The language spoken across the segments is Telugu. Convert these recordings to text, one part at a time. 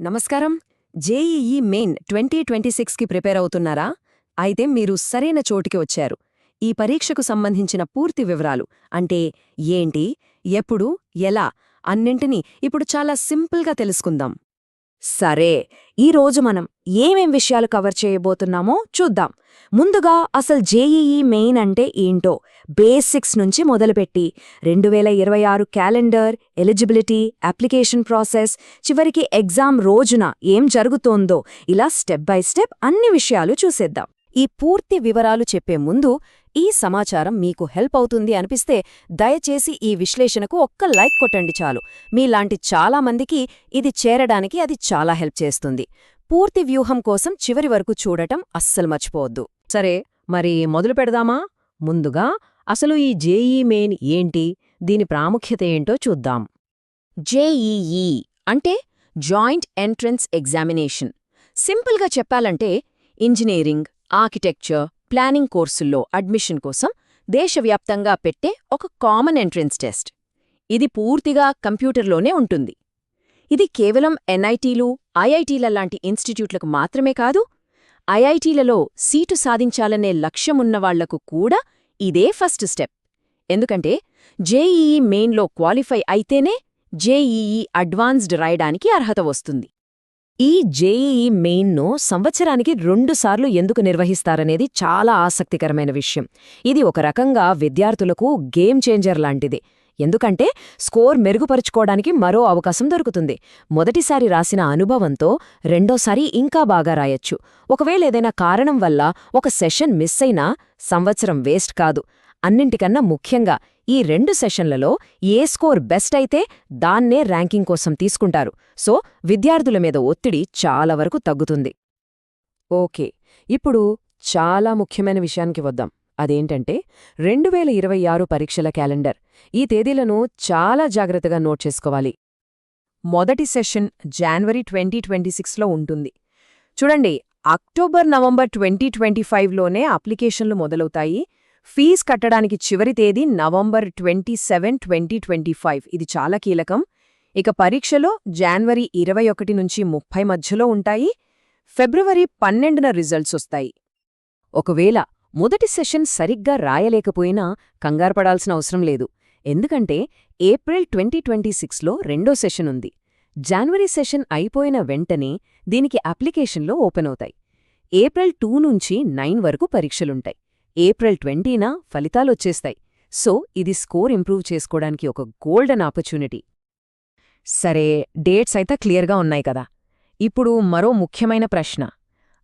నమస్కారం. జేఈఈ మెయిన్ ట్వంటీ ట్వంటీ సిక్స్కి ప్రిపేర్ అవుతున్నారా? అయితే మీరు సరైన చోటికి వచ్చారు. ఈ పరీక్షకు సంబంధించిన పూర్తి వివరాలు. అంటే ఏంటి? ఎప్పుడు? ఎలా? అన్నింటినీ ఇప్పుడు చాలా సింపుల్గా తెలుసుకుందాం. సరే ఈరోజు మనం ఏమేం విషయాలు కవర్ చేయబోతున్నామో చూద్దాం. ముందుగా అసలు జేఈఈ మెయిన్ అంటే ఏంటో బేసిక్స్ నుంచి మొదలుపెట్టి రెండు వేల ఇరవై ఆరు క్యాలెండర్ ఎలిజిబిలిటీ అప్లికేషన్ ప్రాసెస్ చివరికి ఎగ్జామ్ రోజున ఏం జరుగుతోందో ఇలా స్టెప్ బై స్టెప్ అన్ని విషయాలు చూసేద్దాం. ఈ పూర్తి వివరాలు చెప్పే ముందు ఈ సమాచారం మీకు హెల్ప్ అవుతుంది అనిపిస్తే దయచేసి ఈ విశ్లేషణకు ఒక్క లైక్ కొట్టండి చాలు. మీలాంటి చాలా మందికి ఇది చేరడానికి అది చాలా హెల్ప్ చేస్తుంది. పూర్తి వ్యూహం కోసం చివరి వరకు చూడటం అస్సలు మర్చిపోవద్దు. సరే మరి మొదలు పెడదామా? ముందుగా అసలు ఈ జేఈ మెయిన్ ఏంటి? దీని ప్రాముఖ్యత ఏంటో చూద్దాం. జేఈఈ అంటే జాయింట్ ఎంట్రన్స్ ఎగ్జామినేషన్. సింపుల్గా చెప్పాలంటే ఇంజనీరింగ్ ఆర్కిటెక్చర్ ప్లానింగ్ కోర్సుల్లో అడ్మిషన్ కోసం దేశవ్యాప్తంగా పెట్టే ఒక కామన్ ఎంట్రెన్స్ టెస్ట్. ఇది పూర్తిగా కంప్యూటర్లోనే ఉంటుంది. ఇది కేవలం ఎన్ఐటీలు ఐఐటీల లాంటి ఇన్స్టిట్యూట్లకు మాత్రమే కాదు ఐఐటీలలో సీటు సాధించాలనే లక్ష్యమున్నవాళ్ళకు కూడా ఇదే ఫస్ట్ స్టెప్. ఎందుకంటే జేఈఈ మెయిన్లో క్వాలిఫై అయితేనే జేఈఈ అడ్వాన్స్డ్ రాయడానికి అర్హత వస్తుంది. ఈ జేఈఈ మెయిన్ను సంవత్సరానికి రెండుసార్లు ఎందుకు నిర్వహిస్తారనేది చాలా ఆసక్తికరమైన విషయం. ఇది ఒక రకంగా విద్యార్థులకు గేమ్ చేంజర్ లాంటిది. ఎందుకంటే స్కోర్ మెరుగుపరుచుకోవడానికి మరో అవకాశం దొరుకుతుంది. మొదటిసారి రాసిన అనుభవంతో రెండోసారి ఇంకా బాగా రాయొచ్చు. ఒకవేళ ఏదైనా కారణం వల్ల ఒక సెషన్ మిస్ అయినా సంవత్సరం వేస్ట్ కాదు. అన్నింటికన్నా ముఖ్యంగా ఈ రెండు సెషన్లలో ఏ స్కోర్ బెస్ట్ అయితే దాన్నే ర్యాంకింగ్ కోసం తీసుకుంటారు. సో విద్యార్థుల మీద ఒత్తిడి చాలా వరకు తగ్గుతుంది. ఓకే ఇప్పుడు చాలా ముఖ్యమైన విషయానికి వద్దాం. అదేంటంటే రెండు వేల ఇరవై ఆరు పరీక్షల క్యాలెండర్. ఈ తేదీలను చాలా జాగ్రత్తగా నోట్ చేసుకోవాలి. మొదటి సెషన్ జాన్వరి ట్వంటీ ట్వంటీ సిక్స్లో ఉంటుంది. చూడండి అక్టోబర్ నవంబర్ ట్వంటీ ట్వంటీ ఫైవ్లోనే అప్లికేషన్లు మొదలవుతాయి. ఫీజ్ కట్టడానికి చివరి తేదీ November twenty seven twenty twenty five. ఇది చాలా కీలకం. ఇక పరీక్షలో జాన్వరి ఇరవై ఒకటి నుంచి ముప్పై మధ్యలో ఉంటాయి. ఫిబ్రవరి పన్నెండున రిజల్ట్స్ వస్తాయి. ఒకవేళ మొదటి సెషన్ సరిగ్గా రాయలేకపోయినా కంగారుపడాల్సిన అవసరం లేదు. ఎందుకంటే ఏప్రిల్ ట్వంటీ ట్వంటీ సిక్స్లో రెండో సెషన్ ఉంది. జాన్వరి సెషన్ అయిపోయిన వెంటనే దీనికి అప్లికేషన్లో ఓపెన్ అవుతాయి. ఏప్రిల్ టూ నుంచి నైన్ వరకు పరీక్షలుంటాయి. ఏప్రిల్ ట్వంటీన ఫలితాలొచ్చేస్తాయి. సో ఇది స్కోర్ ఇంప్రూవ్ చేసుకోవడానికి ఒక గోల్డెన్ ఆపర్చునిటీ. సరే డేట్స్ అయితే క్లియర్గా ఉన్నాయి కదా. ఇప్పుడు మరో ముఖ్యమైన ప్రశ్న.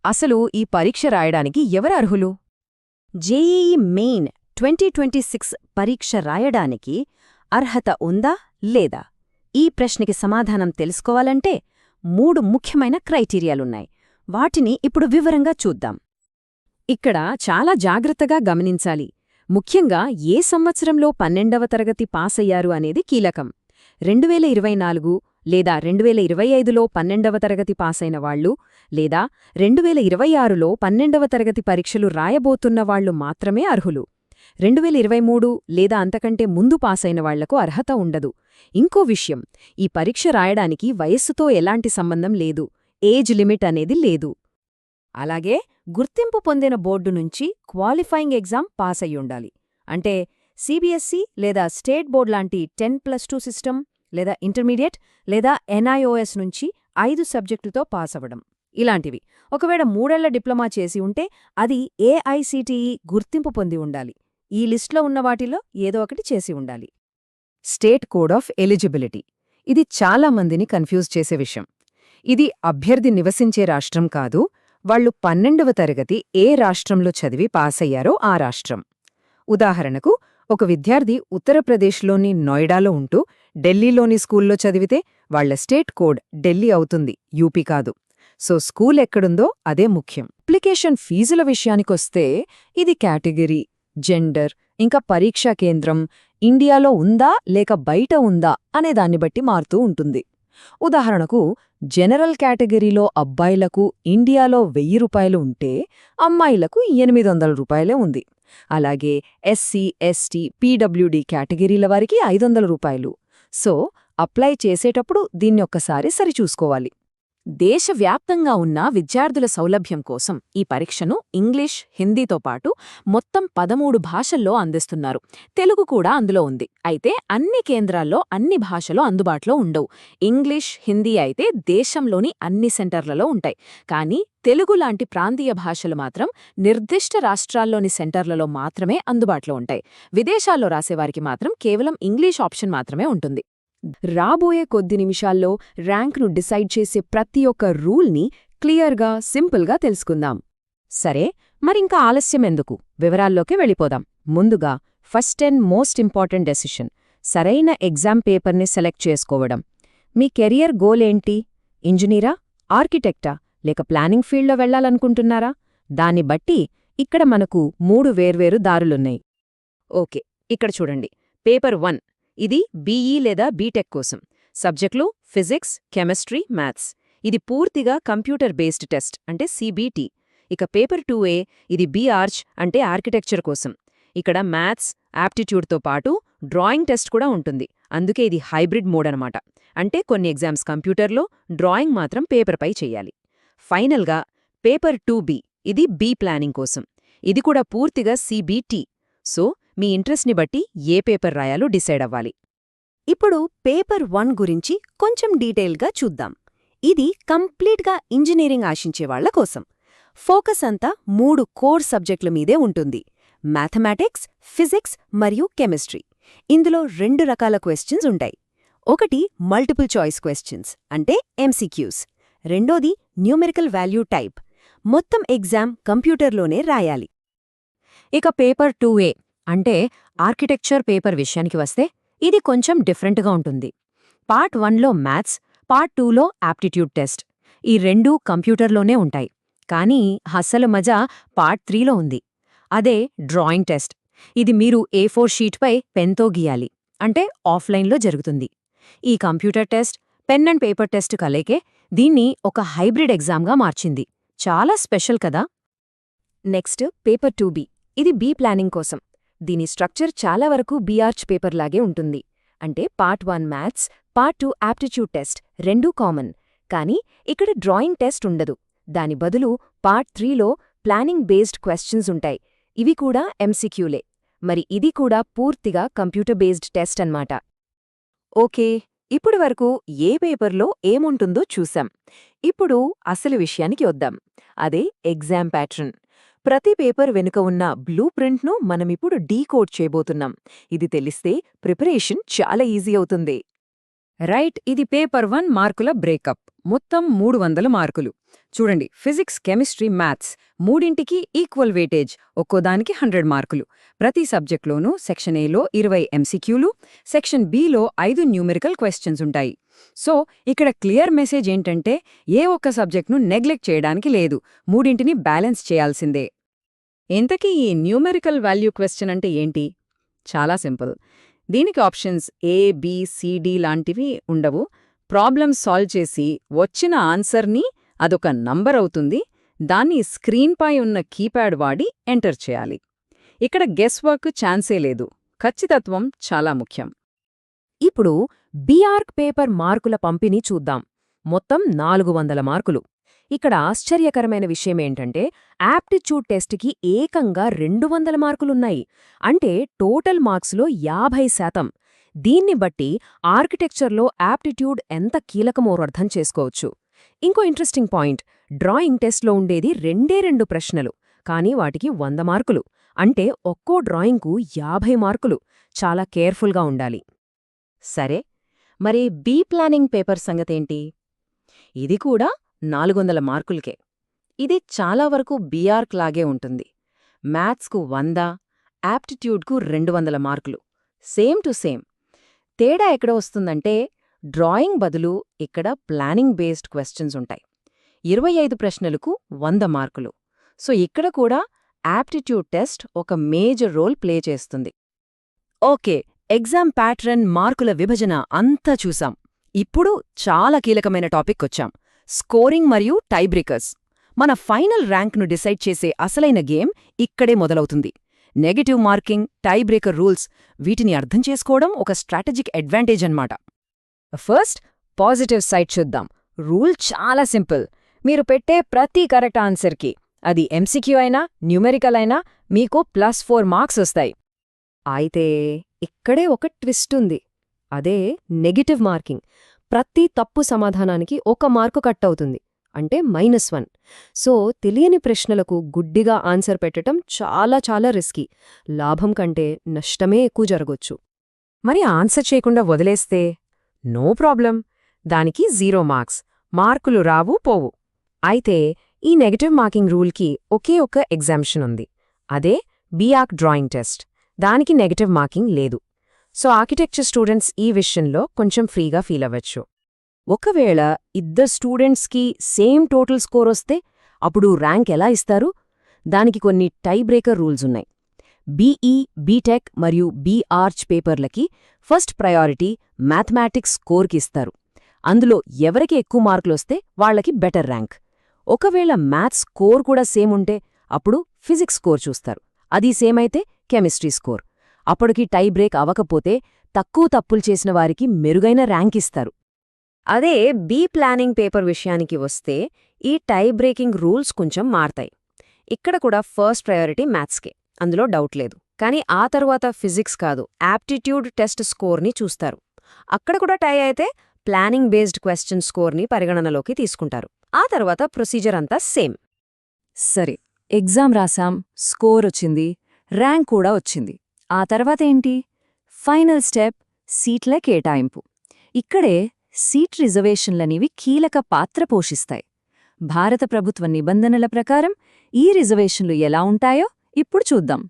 అసలు ఈ పరీక్ష రాయడానికి ఎవరు అర్హులు? JEE main twenty twenty six పరీక్ష రాయడానికి అర్హత ఉందా లేదా? ఈ ప్రశ్నకి సమాధానం తెలుసుకోవాలంటే మూడు ముఖ్యమైన క్రైటీరియాలున్నాయి. వాటిని ఇప్పుడు వివరంగా చూద్దాం. ఇక్కడ చాలా జాగ్రత్తగా గమనించాలి. ముఖ్యంగా ఏ సంవత్సరంలో పన్నెండవ తరగతి పాసయ్యారు అనేది కీలకం. రెండువేల ఇరవై నాలుగు లేదా రెండువేల ఇరవై ఐదులో పన్నెండవ తరగతి పాసైన వాళ్ళు లేదా రెండువేల ఇరవై ఆరులో పన్నెండవ తరగతి పరీక్షలు రాయబోతున్నవాళ్ళు మాత్రమే అర్హులు. రెండువేల ఇరవై మూడు లేదా అంతకంటే ముందు పాసైన వాళ్ళకు అర్హత ఉండదు. ఇంకో విషయం ఈ పరీక్ష రాయడానికి వయస్సుతో ఎలాంటి సంబంధం లేదు. ఏజ్ లిమిట్ అనేది లేదు. అలాగే గుర్తింపు పొందిన బోర్డు నుంచి క్వాలిఫైయింగ్ ఎగ్జామ్ పాస్ అయ్యుండాలి అంటే సిబిఎస్ఈ లేదా స్టేట్ బోర్డ్ లాంటి టెన్ ప్లస్ టూ సిస్టమ్ లేదా ఇంటర్మీడియట్ లేదా ఎన్ఐఓఎస్ నుంచి ఐదు సబ్జెక్టుతో పాస్ అవ్వడం ఇలాంటివి. ఒకవేళ మూడేళ్ళ డిప్లొమా చేసి ఉంటే అది ఏఐసిటిఈ గుర్తింపు పొంది ఉండాలి. ఈ లిస్ట్లో ఉన్న వాటిలో ఏదో ఒకటి చేసి ఉండాలి. State code of eligibility. ఇది చాలా మందిని కన్ఫ్యూజ్ చేసే విషయం. ఇది అభ్యర్థి నివసించే రాష్ట్రం కాదు వాళ్ళు పన్నెండవ తరగతి ఏ రాష్ట్రంలో చదివి పాసయ్యారో ఆ రాష్ట్రం. ఉదాహరణకు ఒక విద్యార్థి ఉత్తరప్రదేశ్లోని నోయిడాలో ఉంటూ ఢిల్లీలోని స్కూల్లో చదివితే వాళ్ళ స్టేట్ కోడ్ ఢిల్లీ అవుతుంది యూపీ కాదు. సో స్కూల్ ఎక్కడుందో అదే ముఖ్యం. అప్లికేషన్ ఫీజుల విషయానికొస్తే ఇది కేటగిరీ జెండర్ ఇంకా పరీక్షా కేంద్రం ఇండియాలో ఉందా లేక బయట ఉందా అనే దాన్ని బట్టి మారుతూ ఉంటుంది. ఉదాహరణకు జనరల్ కేటగిరీలో అబ్బాయిలకు ఇండియాలో వెయ్యి రూపాయలు ఉంటే అమ్మాయిలకు ఎనిమిది వందల రూపాయలే ఉంది. అలాగే ఎస్సీ ఎస్టీ పీడబ్ల్యూడీ కేటగిరీల వారికి ఐదు రూపాయలు. సో అప్లై చేసేటప్పుడు దీన్నొక్కసారి సరిచూసుకోవాలి. దేశవ్యాప్తంగా ఉన్న విద్యార్థుల సౌలభ్యం కోసం ఈ పరీక్షను ఇంగ్లీష్ హిందీతో పాటు మొత్తం పదమూడు భాషల్లో అందిస్తున్నారు. తెలుగు కూడా అందులో ఉంది. అయితే అన్ని కేంద్రాల్లో అన్ని భాషలు అందుబాటులో ఉండవు. ఇంగ్లీష్ హిందీ అయితే దేశంలోని అన్ని సెంటర్లలో ఉంటాయి. కానీ తెలుగు లాంటి ప్రాంతీయ భాషలు మాత్రం నిర్దిష్ట రాష్ట్రాల్లోని సెంటర్లలో మాత్రమే అందుబాటులో ఉంటాయి. విదేశాల్లో రాసేవారికి మాత్రం కేవలం ఇంగ్లీష్ ఆప్షన్ మాత్రమే ఉంటుంది. రాబోయే కొద్ది నిమిషాల్లో ర్యాంక్ను డిసైడ్ చేసే ప్రతి ఒక్క రూల్ని క్లియర్గా సింపుల్గా తెలుసుకుందాం. సరే మరింకా ఆలస్యం ఎందుకు? వివరాల్లోకి వెళ్ళిపోదాం. ముందుగా first and most important decision సరైన ఎగ్జామ్ పేపర్ని సెలెక్ట్ చేసుకోవడం. మీ కెరియర్ గోల్ ఏంటి? ఇంజనీరా? ఆర్కిటెక్టా? లేక ప్లానింగ్ ఫీల్డ్లో వెళ్ళాలనుకుంటున్నారా దాన్ని బట్టి ఇక్కడ మనకు మూడు వేర్వేరు దారులున్నాయి. ఓకే ఇక్కడ చూడండి. పేపర్ వన్ ఇది బీఈ లేదా బీటెక్ కోసం. సబ్జెక్టులు ఫిజిక్స్ కెమిస్ట్రీ మ్యాథ్స్. ఇది పూర్తిగా కంప్యూటర్ బేస్డ్ టెస్ట్ అంటే సిబిటి ఇక పేపర్ టూ ఏ ఇది బీఆర్చ్ అంటే ఆర్కిటెక్చర్ కోసం. ఇక్కడ మ్యాథ్స్ యాప్టిట్యూడ్తో పాటు డ్రాయింగ్ టెస్ట్ కూడా ఉంటుంది. అందుకే ఇది హైబ్రిడ్ మోడ్ అనమాట అంటే కొన్ని ఎగ్జామ్స్ కంప్యూటర్లో డ్రాయింగ్ మాత్రం పేపర్పై చెయ్యాలి ఫైనల్గా పేపర్ టూ బి ఇది బీ ప్లానింగ్ కోసం. ఇది కూడా పూర్తిగా సిబిటి సో మీ ఇంట్రెస్ట్ని బట్టి ఏ పేపర్ రాయాలో డిసైడ్ అవ్వాలి. ఇప్పుడు పేపర్ వన్ గురించి కొంచెం డీటెయిల్గా చూద్దాం. ఇది కంప్లీట్గా ఇంజనీరింగ్ ఆశించే వాళ్ళ కోసం. ఫోకస్ అంతా మూడు కోర్ సబ్జెక్టుల మీదే ఉంటుంది. మ్యాథమెటిక్స్ ఫిజిక్స్ మరియు కెమిస్ట్రీ. ఇందులో రెండు రకాల క్వశ్చన్స్ ఉంటాయి. ఒకటి మల్టిపుల్ చాయిస్ క్వశ్చన్స్ అంటే ఎంసీక్యూస్. రెండోది న్యూమెరికల్ వాల్యూ టైప్. మొత్తం ఎగ్జామ్ కంప్యూటర్లోనే రాయాలి. ఇక పేపర్ టూ ఏ. అంటే ఆర్కిటెక్చర్ పేపర్ విషయానికి వస్తే ఇది కొంచెం డిఫరెంట్గా ఉంటుంది. పార్ట్ వన్లో మ్యాథ్స్ పార్ట్ టూలో యాప్టిట్యూడ్ టెస్ట్. ఈ రెండూ కంప్యూటర్లోనే ఉంటాయి. కానీ అసలు మజా పార్ట్ త్రీలో ఉంది. అదే డ్రాయింగ్ టెస్ట్. ఇది మీరు ఏ ఫోర్ షీట్పై పెన్తో గీయాలి. అంటే ఆఫ్లైన్లో జరుగుతుంది. ఈ computer test pen and paper test కలేకే దీన్ని ఒక హైబ్రిడ్ ఎగ్జామ్గా మార్చింది. చాలా స్పెషల్ కదా? Next paper two B. ఇది బీ ప్లానింగ్ కోసం. దీని స్ట్రక్చర్ చాలా వరకు బీఆర్చ్ పేపర్ లాగే ఉంటుంది. అంటే part one maths part two aptitude test రెండూ కామన్. కానీ ఇక్కడ డ్రాయింగ్ టెస్ట్ ఉండదు. దాని బదులు పార్ట్ త్రీలో ప్లానింగ్ బేస్డ్ క్వశ్చన్స్ ఉంటాయి. ఇవి కూడా ఎంసీక్యూలే. మరి ఇది కూడా పూర్తిగా కంప్యూటర్ బేస్డ్ టెస్ట్ అన్నమాట. ఓకే ఇప్పుడు వరకు ఏ పేపర్లో ఏముంటుందో చూసాం. ఇప్పుడు అసలు విషయానికి వద్దాం. అదే ఎగ్జామ్ ప్యాటర్న్. ప్రతి పేపర్ వెనుక ఉన్న బ్లూ ప్రింట్ను మనమిప్పుడు డీకోడ్ చేయబోతున్నాం. ఇది తెలిస్తే ప్రిపరేషన్ చాలా ఈజీ అవుతుంది. రైట్ ఇది పేపర్ వన్ మార్కుల బ్రేకప్. మొత్తం మూడు వందల మార్కులు. చూడండి ఫిజిక్స్ కెమిస్ట్రీ మ్యాథ్స్ మూడింటికి ఈక్వల్ వెయిటేజ్ ఒక్కోదానికి హండ్రెడ్ మార్కులు. ప్రతి సబ్జెక్ట్లోనూ సెక్షన్ ఏలో ఇరవై ఎంసీక్యూలు సెక్షన్ బిలో ఐదు న్యూమెరికల్ క్వశ్చన్స్ ఉంటాయి. సో ఇక్కడ క్లియర్ మెసేజ్ ఏంటంటే ఏ ఒక్క సబ్జెక్ట్ను నెగ్లెక్ట్ చేయడానికి లేదు మూడింటిని బ్యాలెన్స్ చేయాల్సిందే. ఇంతకీ ఈ న్యూమెరికల్ వాల్యూ క్వశ్చన్ అంటే ఏంటి? చాలా సింపుల్. దీనికి ఆప్షన్స్ ఏ బి సిడి లాంటివి ఉండవు. ప్రాబ్లమ్ సాల్వ్ చేసి వచ్చిన ఆన్సర్ని అదొక నంబర్ అవుతుంది. దాన్ని స్క్రీన్పై ఉన్న కీప్యాడ్ వాడి ఎంటర్ చేయాలి. ఇక్కడ గెస్ వర్క్ ఛాన్సే లేదు. ఖచ్చితత్వం చాలా ముఖ్యం. ఇప్పుడు బీఆర్క్ పేపర్ మార్కుల పంపిణీ చూద్దాం. మొత్తం నాలుగు వందల మార్కులు. ఇక్కడ ఆశ్చర్యకరమైన విషయమేంటంటే యాప్టిట్యూడ్ టెస్ట్కి ఏకంగా రెండు వందల మార్కులున్నాయి. అంటే టోటల్ మార్క్స్లో యాభై శాతం. దీన్ని బట్టి ఆర్కిటెక్చర్లో యాప్టిట్యూడ్ ఎంత కీలకమో అర్థం చేసుకోవచ్చు. ఇంకో ఇంట్రెస్టింగ్ పాయింట్ డ్రాయింగ్ టెస్ట్లో ఉండేది రెండే రెండు ప్రశ్నలు కానీ వాటికి వంద మార్కులు. అంటే ఒక్కో డ్రాయింగ్కు యాభై మార్కులు. చాలా కేర్ఫుల్గా ఉండాలి. సరే మరి బీ ప్లానింగ్ పేపర్ సంగతేంటి? ఇది కూడా నాలుగొందల మార్కులకే. ఇది చాలా వరకు బీఆర్క్ లాగే ఉంటుంది. మ్యాథ్స్కు వంద యాప్టిట్యూడ్కు రెండు వందల మార్కులు. Same to same. తేడా ఎక్కడ వస్తుందంటే డ్రాయింగ్ బదులు ఇక్కడ ప్లానింగ్ బేస్డ్ క్వశ్చన్స్ ఉంటాయి. ఇరవై ఐదు ప్రశ్నలకు వంద మార్కులు. సో ఇక్కడ కూడా యాప్టిట్యూడ్ టెస్ట్ ఒక మేజర్ రోల్ ప్లే చేస్తుంది. ఓకే ఎగ్జామ్ ప్యాటర్న్ మార్కుల విభజన అంతా చూసాం. ఇప్పుడు చాలా కీలకమైన టాపిక్ వచ్చాం. స్కోరింగ్ మరియు టైబ్రేకర్స్. మన ఫైనల్ ర్యాంక్ను డిసైడ్ చేసే అసలైన గేమ్ ఇక్కడే మొదలవుతుంది. నెగటివ్ మార్కింగ్ టైబ్రేకర్ రూల్స్ వీటిని అర్థం చేసుకోవడం ఒక స్ట్రాటజిక్ అడ్వాంటేజ్ అన్నమాట. ఫస్ట్ పాజిటివ్ సైడ్ చూద్దాం. రూల్ చాలా సింపుల్. మీరు పెట్టే ప్రతి కరెక్ట్ ఆన్సర్కి అది ఎంసీక్యూ అయినా న్యూమెరికల్ అయినా మీకు ప్లస్ ఫోర్ మార్క్స్ వస్తాయి. అయితే ఇక్కడే ఒక ట్విస్ట్ ఉంది. అదే నెగిటివ్ మార్కింగ్. ప్రతి తప్పు సమాధానానికి ఒక మార్కు కట్ అవుతుంది అంటే మైనస్ వన్. సో తెలియని ప్రశ్నలకు గుడ్డిగా ఆన్సర్ పెట్టటం చాలా చాలా రిస్కీ. లాభం కంటే నష్టమే ఎక్కువ జరగొచ్చు. మరి ఆన్సర్ చేయకుండా వదిలేస్తే? No problem. దానికి జీరో మార్క్స్. మార్కులు రావు పోవు. అయితే ఈ నెగటివ్ మార్కింగ్ రూల్కి ఒకే ఒక ఎగ్జామ్షన్ ఉంది. అదే బీఆక్ డ్రాయింగ్ టెస్ట్. దానికి నెగటివ్ మార్కింగ్ లేదు. సో ఆర్కిటెక్చర్ స్టూడెంట్స్ ఈ విషయంలో కొంచెం ఫ్రీగా ఫీల్ అవ్వచ్చు. ఒకవేళ ఇద్దరు స్టూడెంట్స్కి సేమ్ టోటల్ స్కోర్ వస్తే అప్పుడు ర్యాంక్ ఎలా ఇస్తారు? దానికి కొన్ని టై బ్రేకర్ రూల్స్ ఉన్నాయి. బీఈ బీటెక్ మరియు బీఆర్చ్ పేపర్లకి ఫస్ట్ ప్రయారిటీ మ్యాథమెటిక్స్ స్కోర్కి ఇస్తారు. అందులో ఎవరికి ఎక్కువ మార్కులొస్తే వాళ్ళకి బెటర్ ర్యాంక్. ఒకవేళ మ్యాథ్స్ స్కోర్ కూడా సేమ్ ఉంటే అప్పుడు ఫిజిక్స్ స్కోర్ చూస్తారు. అది సేమ్ అయితే కెమిస్ట్రీ స్కోర్. అప్పటికి టై బ్రేక్ అవ్వకపోతే తక్కువ తప్పులు చేసిన వారికి మెరుగైన ర్యాంక్ ఇస్తారు. అదే బీ ప్లానింగ్ పేపర్ విషయానికి వస్తే ఈ టై బ్రేకింగ్ రూల్స్ కొంచెం మారతాయి. ఇక్కడ కూడా ఫస్ట్ ప్రయారిటీ మ్యాథ్స్కే అందులో డౌట్ లేదు. కానీ ఆ తర్వాత ఫిజిక్స్ కాదు యాప్టిట్యూడ్ టెస్ట్ స్కోర్ని చూస్తారు. అక్కడ కూడా టై అయితే ప్లానింగ్ బేస్డ్ క్వశ్చన్ స్కోర్ని పరిగణనలోకి తీసుకుంటారు. ఆ తర్వాత ప్రొసీజర్ అంతా సేమ్. సరే ఎగ్జామ్ రాసాం స్కోర్ వచ్చింది ర్యాంక్ కూడా వచ్చింది. ఆ తర్వాత ఏంటి? ఫైనల్ స్టెప్ సీట్ల కేటాయింపు. ఇక్కడే సీట్ రిజర్వేషన్లనేవి కీలక పాత్ర పోషిస్తాయి. భారత ప్రభుత్వ నిబంధనల ప్రకారం ఈ రిజర్వేషన్లు ఎలా ఉంటాయో ఇప్పుడు చూద్దాం.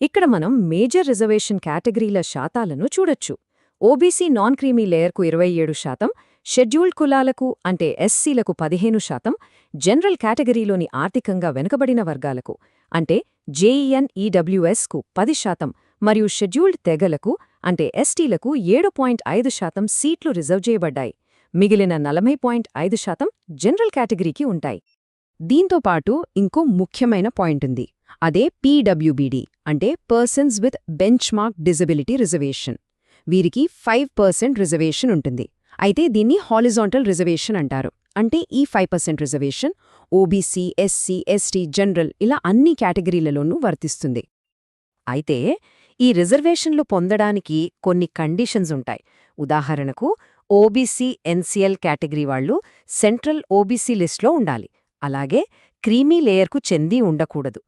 ఇక్కడ మనం మేజర్ రిజర్వేషన్ కేటగిరీల శాతాలను చూడొచ్చు. ఓబీసీ నాన్ క్రీమీ లేయర్కు ఇరవై ఏడు శాతం షెడ్యూల్డ్ కులాలకు అంటే ఎస్సీలకు పదిహేను శాతం జనరల్ కేటగిరీలోని ఆర్థికంగా వెనుకబడిన వర్గాలకు అంటే జేఈఎన్ఈడబ్ల్యూఎస్కు పది శాతం మరియు షెడ్యూల్డ్ తెగలకు అంటే ఎస్టీలకు ఏడు పాయింట్ ఐదు శాతం సీట్లు రిజర్వ్ చేయబడ్డాయి. మిగిలిన నలభై పాయింట్ ఐదు శాతం జనరల్ కేటగిరీకి ఉంటాయి. దీంతో పాటు ఇంకో ముఖ్యమైన పాయింట్ ఉంది. అదే పీడబ్ల్యూబీడీ అంటే persons with bench mark disability reservation. వీరికి ఫైవ్ పర్సెంట్ రిజర్వేషన్ ఉంటుంది. అయితే దీన్ని హాలిజాంటల్ రిజర్వేషన్ అంటారు. అంటే ఈ five percent reservation OBC SC ST general ఇలా అన్ని కేటగిరీలలోనూ వర్తిస్తుంది. అయితే ఈ రిజర్వేషన్లు పొందడానికి కొన్ని కండిషన్స్ ఉంటాయి. ఉదాహరణకు ఓబీసీ ఎన్సీఎల్ కేటగిరీ వాళ్ళు సెంట్రల్ ఓబీసీ లిస్ట్లో ఉండాలి. అలాగే క్రీమీ లేయర్కు చెంది ఉండకూడదు.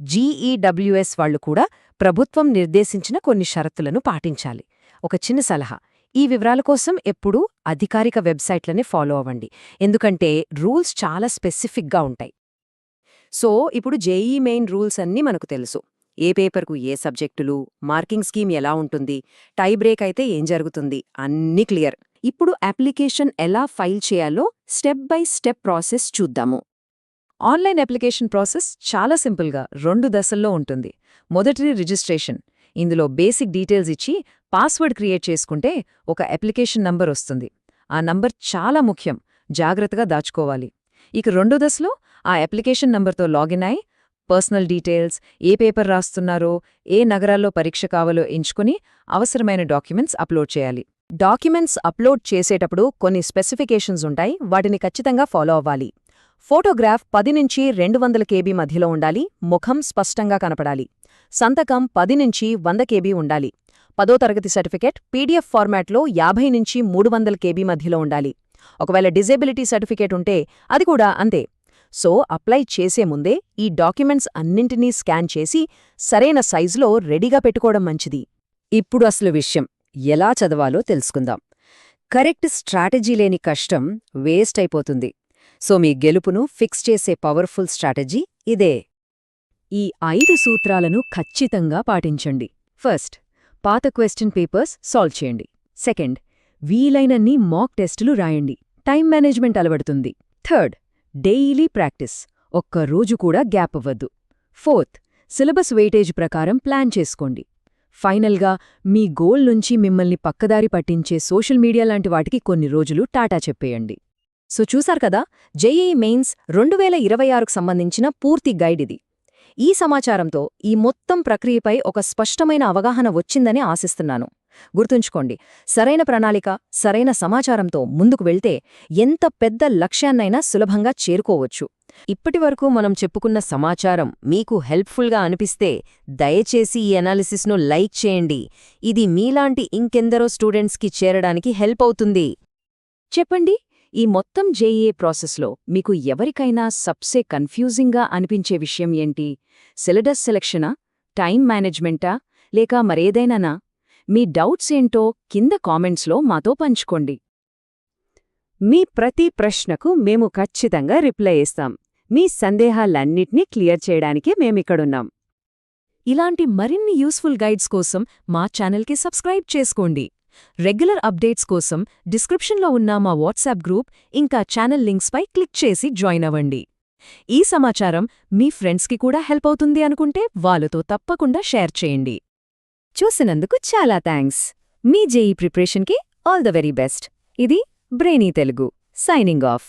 జీఈడబ్ల్యూఎస్ వాళ్ళు కూడా ప్రభుత్వం నిర్దేశించిన కొన్ని షరతులను పాటించాలి. ఒక చిన్న సలహా. ఈ వివరాల కోసం ఎప్పుడూ అధికారిక వెబ్సైట్లని ఫాలో అవ్వండి. ఎందుకంటే రూల్స్ చాలా స్పెసిఫిక్గా ఉంటాయి. సో ఇప్పుడు జేఈ మెయిన్ రూల్స్ అన్నీ మనకు తెలుసు. ఏ పేపర్కు ఏ సబ్జెక్టులు మార్కింగ్ స్కీమ్ ఎలా ఉంటుంది టై బ్రేక్ అయితే ఏం జరుగుతుంది అన్నీ క్లియర్. ఇప్పుడు అప్లికేషన్ ఎలా ఫైల్ చేయాలో స్టెప్ బై స్టెప్ ప్రాసెస్ చూద్దాము. ఆన్లైన్ అప్లికేషన్ ప్రాసెస్ చాలా సింపుల్గా రెండు దశల్లో ఉంటుంది. మొదటిది రిజిస్ట్రేషన్. ఇందులో బేసిక్ డీటెయిల్స్ ఇచ్చి పాస్వర్డ్ క్రియేట్ చేసుకుంటే ఒక అప్లికేషన్ నంబర్ వస్తుంది. ఆ నంబర్ చాలా ముఖ్యం. జాగ్రత్తగా దాచుకోవాలి. ఇక రెండో దశలో ఆ అప్లికేషన్ నంబర్తో లాగిన్ అయి పర్సనల్ డీటెయిల్స్ ఏ పేపర్ రాస్తున్నారో ఏ నగరాల్లో పరీక్ష కావాలో ఎంచుకుని అవసరమైన డాక్యుమెంట్స్ అప్లోడ్ చేయాలి. డాక్యుమెంట్స్ అప్లోడ్ చేసేటప్పుడు కొన్ని స్పెసిఫికేషన్స్ ఉంటాయి. వాటిని ఖచ్చితంగా ఫాలో అవ్వాలి. ఫోటోగ్రాఫ్ పది నుంచి రెండు వందల కేబీ మధ్యలో ఉండాలి. ముఖం స్పష్టంగా కనపడాలి. సంతకం పది నుంచి వంద కేబీ ఉండాలి. పదో తరగతి సర్టిఫికేట్ పీడీఎఫ్ ఫార్మాట్లో యాభై నుంచి మూడు వందల కేబీ మధ్యలో ఉండాలి. ఒకవేళ డిజేబిలిటీ సర్టిఫికేట్ ఉంటే అది కూడా అంతే. సో అప్లై చేసే ముందే ఈ డాక్యుమెంట్స్ అన్నింటినీ స్కాన్ చేసి సరైన సైజులో రెడీగా పెట్టుకోవడం మంచిది. ఇప్పుడు అసలు విషయం. ఎలా చదవాలో తెలుసుకుందాం. కరెక్ట్ స్ట్రాటజీ లేని కష్టం వేస్ట్ అయిపోతుంది. సో మీ గెలుపును ఫిక్స్ చేసే పవర్ఫుల్ స్ట్రాటజీ ఇదే. ఈ ఐదు సూత్రాలను ఖచ్చితంగా పాటించండి. ఫస్ట్ పాత క్వశ్చన్ పేపర్స్ సాల్వ్ చేయండి. సెకండ్ వీలైనన్ని మాక్ టెస్టులు రాయండి. Time management అలవడుతుంది. Third daily practice. ఒక్క రోజు కూడా గ్యాప్ అవ్వద్దు. ఫోర్త్ సిలబస్ వెయిటేజ్ ప్రకారం ప్లాన్ చేసుకోండి. ఫైనల్గా మీ గోల్ నుంచి మిమ్మల్ని పక్కదారి పట్టించే సోషల్ మీడియా లాంటి వాటికి కొన్ని రోజులు టాటా చెప్పేయండి. సో చూసారు కదా జేఈ మెయిన్స్ రెండు వేల ఇరవై ఆరుకు సంబంధించిన పూర్తి గైడ్ ఇది. ఈ సమాచారంతో ఈ మొత్తం ప్రక్రియపై ఒక స్పష్టమైన అవగాహన వచ్చిందని ఆశిస్తున్నాను. గుర్తుంచుకోండి సరైన ప్రణాళిక సరైన సమాచారంతో ముందుకు వెళ్తే ఎంత పెద్ద లక్ష్యాన్నైనా సులభంగా చేరుకోవచ్చు. ఇప్పటివరకు మనం చెప్పుకున్న సమాచారం మీకు హెల్ప్ఫుల్గా అనిపిస్తే దయచేసి ఈ అనాలిసిస్ను లైక్ చేయండి. ఇది మీలాంటి ఇంకెందరో స్టూడెంట్స్కి చేరడానికి హెల్ప్ అవుతుంది. చెప్పండి. ఈ మొత్తం జేఈఏ ప్రాసెస్లో మీకు ఎవరికైనా సబ్సే కన్ఫ్యూజింగ్గా అనిపించే విషయం ఏంటి? సిలబస్ సెలక్షనా? టైం మేనేజ్మెంటా? లేక మరేదైనానా? మీ డౌట్స్ ఏంటో కింద కామెంట్స్లో మాతో పంచుకోండి. మీ ప్రతి ప్రశ్నకు మేము ఖచ్చితంగా రిప్లై ఇస్తాం. మీ సందేహాలన్నిటినీ క్లియర్ చేయడానికే మేమిక్కడున్నాం. ఇలాంటి మరిన్ని యూస్ఫుల్ గైడ్స్ కోసం మా ఛానల్కి సబ్స్క్రైబ్ చేసుకోండి. రెగ్యులర్ అప్డేట్స్ కోసం డిస్క్రిప్షన్లో ఉన్న మా వాట్సాప్ గ్రూప్ ఇంకా ఛానల్ లింక్స్పై క్లిక్ చేసి జాయిన్ అవ్వండి. ఈ సమాచారం మీ ఫ్రెండ్స్కి కూడా హెల్ప్ అవుతుంది అనుకుంటే వాళ్ళతో తప్పకుండా షేర్ చేయండి. చూసినందుకు చాలా థ్యాంక్స్. మీ జేఈ ప్రిపరేషన్కి ఆల్ ద వెరీ బెస్ట్. ఇది బ్రెయినీ తెలుగు సైనింగ్ ఆఫ్.